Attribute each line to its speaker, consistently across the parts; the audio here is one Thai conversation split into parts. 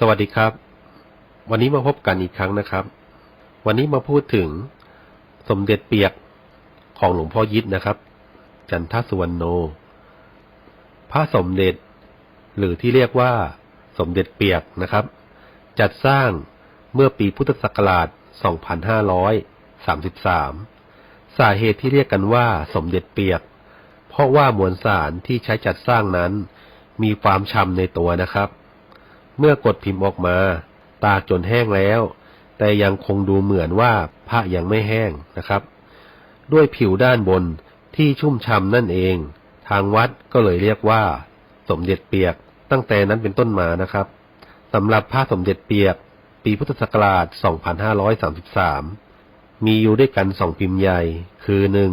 Speaker 1: สวัสดีครับ วันนี้มาพบกันอีกครั้งนะครับ วันนี้มาพูดถึงสมเด็จเปียกของหลวงพ่อยิดนะครับ จันทสุวรรณโน พระสมเด็จ หรือที่เรียกว่าสมเด็จเปียกนะครับ จัดสร้างเมื่อปีพุทธศักราช 2533 สาเหตุที่เรียกกันว่าสมเด็จเปียก เพราะว่ามวลสารที่ใช้จัดสร้างนั้น มีความฉ่ำในตัวนะครับ เมื่อกดพิมพ์ออกมา ตากจนแห้งแล้ว แต่ยังคงดูเหมือนว่าผ้ายังไม่แห้งนะครับ ด้วยผิวด้านบนที่ชุ่มฉ่ำนั่นเอง ทางวัดก็เลยเรียกว่า สมเด็จเปียกตั้งแต่นั้นเป็นต้นมานะครับสำหรับผ้าสมเด็จเปียก ปีพุทธศักราช 2533 มีอยู่ด้วยกันสองพิมพ์ใหญ่ คือหนึ่ง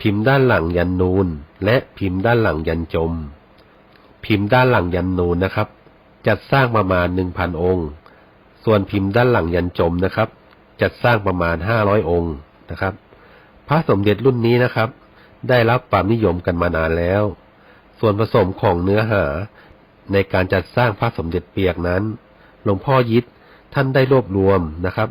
Speaker 1: พิมพ์ด้านหลังยันนูนและพิมพ์ด้านหลังยันจม พิมพ์ด้านหลังยันนูนนะครับ จัดสร้างประมาณ1,000องค์ ส่วนพิมพ์ด้านหลังยันจมนะครับ จัดสร้างประมาณ500องค์นะครับ พระสมเด็จรุ่นนี้นะครับ ได้รับความนิยมกันมานานแล้ว ส่วนผสมของเนื้อหาในการจัดสร้างพระสมเด็จเปียกนั้น หลวงพ่อยิดท่านได้รวบรวมนะครับ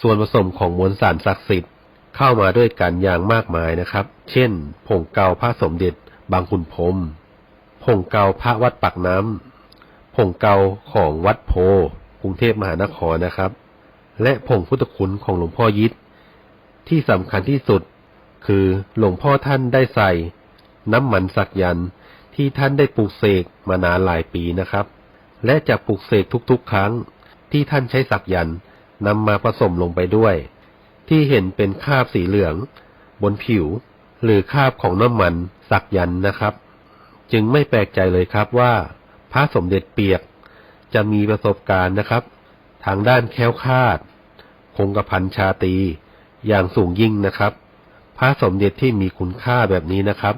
Speaker 1: ส่วนผสมของมวลสารศักดิ์สิทธิ์เข้ามาด้วยกันอย่างมากมายนะครับ เช่น ผงเกาพระสมเด็จบางขุนพรมผงเกาพระวัดปากน้ำ ผงเกาของวัดโพกรุงเทพมหานครนะครับ และผงพุทธคุณของหลวงพ่อยิดที่สำคัญที่สุดคือหลวงพ่อท่านได้ใส่ น้ำมันสักยันที่ท่านได้ปลูกเสกมานานหลายปีนะครับ และจะปลูกเสกทุกๆ ครั้งที่ท่านใช้สักยันนำมาผสมลงไปด้วย ที่เห็นเป็นคราบสีเหลือง บนผิว หรือคราบของน้ำมันสักยันนะครับ จึงไม่แปลกใจเลยครับว่า พระสมเด็จเปียก จะมีประสบการณ์นะครับ ทางด้านแค้วคาด คงกระพันชาตีอย่างสูงยิ่งนะครับ พระสมเด็จที่มีคุณค่าแบบนี้นะครับ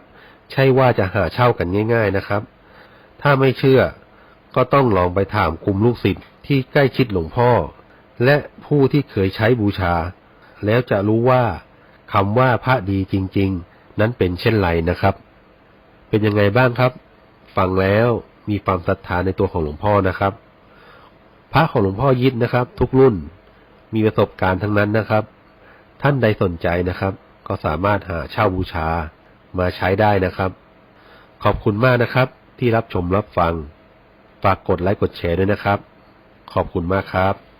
Speaker 1: ใช่ว่าจะหาเช่ากันง่าย ๆนะครับ ถ้าไม่เชื่อก็ต้องลองไปถามกลุ่มลูกศิษย์ที่ใกล้ชิดหลวงพ่อ และผู้ที่เคยใช้บูชา แล้วจะรู้ว่าคำว่าพระดีจริง ๆ นั้นเป็นเช่นไรนะครับ เป็นยังไงบ้างครับ ฟังแล้ว มีความศรัทธาในตัวของหลวงพ่อนะครับ พระของหลวงพ่อยิดนะครับ ทุกรุ่นมีประสบการณ์ทั้งนั้นนะครับ ท่านใดสนใจนะครับ ก็สามารถหาเช่าบูชามาใช้ได้นะครับ ขอบคุณมากนะครับ ที่รับชมรับฟัง ฝากกดไลค์กดแชร์ด้วยนะครับ ขอบคุณมากครับ